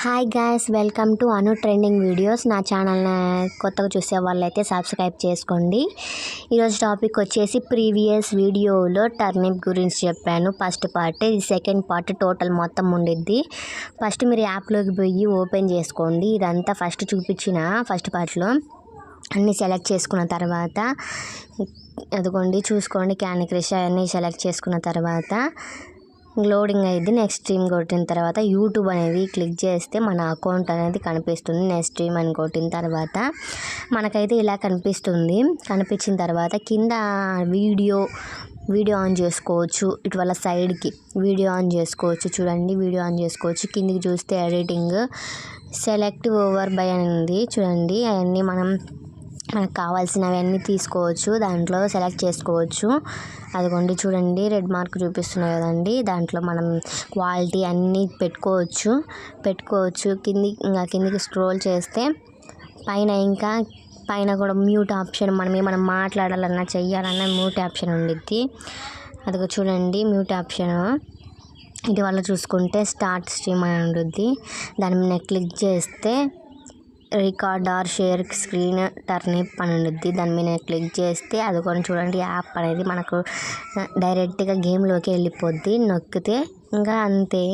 Hi guys welcome to Anu trending videos నా ఛానల్ని కొత్తగా చూసే వాళ్ళైతే సబ్స్క్రైబ్ చేసుకోండి. ఈరోజు టాపిక్ వచ్చేసి ప్రీవియస్ వీడియోలో టర్నిప్ గురించి చెప్పాను. ఫస్ట్ పార్ట్ ఇది సెకండ్ పార్ట్ టోటల్ మొత్తం ఉండిద్ది. ఫస్ట్ మీరు యాప్లోకి పోయి ఓపెన్ చేసుకోండి. ఇదంతా ఫస్ట్ చూపించిన ఫస్ట్ పార్ట్లో అన్నీ సెలెక్ట్ చేసుకున్న తర్వాత అదిగోండి చూసుకోండి క్యాన్ క్రిష్ అవన్నీ సెలెక్ట్ చేసుకున్న తర్వాత లోడింగ్ అయ్యింది నెక్స్ట్ స్ట్రీమ్ కొట్టిన తర్వాత యూట్యూబ్ అనేది క్లిక్ చేస్తే మన అకౌంట్ అనేది కనిపిస్తుంది. నెక్స్ట్ స్ట్రీమ్ అని కొట్టిన తర్వాత మనకైతే ఇలా కనిపిస్తుంది. కనిపించిన తర్వాత కింద వీడియో వీడియో ఆన్ చేసుకోవచ్చు. ఇటువల్ల సైడ్కి వీడియో ఆన్ చేసుకోవచ్చు. చూడండి వీడియో ఆన్ చేసుకోవచ్చు. కిందికి చూస్తే ఎడిటింగ్ సెలెక్ట్ ఓవర్ బై అని ఉంది. చూడండి అవన్నీ మనం మనకు కావాల్సినవన్నీ తీసుకోవచ్చు దాంట్లో సెలెక్ట్ చేసుకోవచ్చు. అదిగోండి చూడండి రెడ్ మార్క్ చూపిస్తున్నాయి కదండి. దాంట్లో మనం క్వాలిటీ అన్నీ పెట్టుకోవచ్చు. పెట్టుకోవచ్చు. కింది ఇంకా కిందికి స్క్రోల్ చేస్తే పైన ఇంకా పైన కూడా మ్యూట్ ఆప్షన్ మనం ఏమైనా మాట్లాడాలన్నా చెయ్యాలన్నా మ్యూట్ ఆప్షన్ ఉండిద్ది. అదిగో చూడండి మ్యూట్ ఆప్షన్. ఇటీవల చూసుకుంటే స్టార్ట్ స్ట్రీమ్ అని ఉంటుంది దాని మీద క్లిక్ చేస్తే record or share screen turnip అని ఉంటుంది దాని మీద క్లిక్ చేస్తే అది కూడా చూడండి యాప్ అనేది మనకు డైరెక్ట్గా గేమ్లోకి వెళ్ళిపోద్ది నొక్కితే ఇంకా అంతే.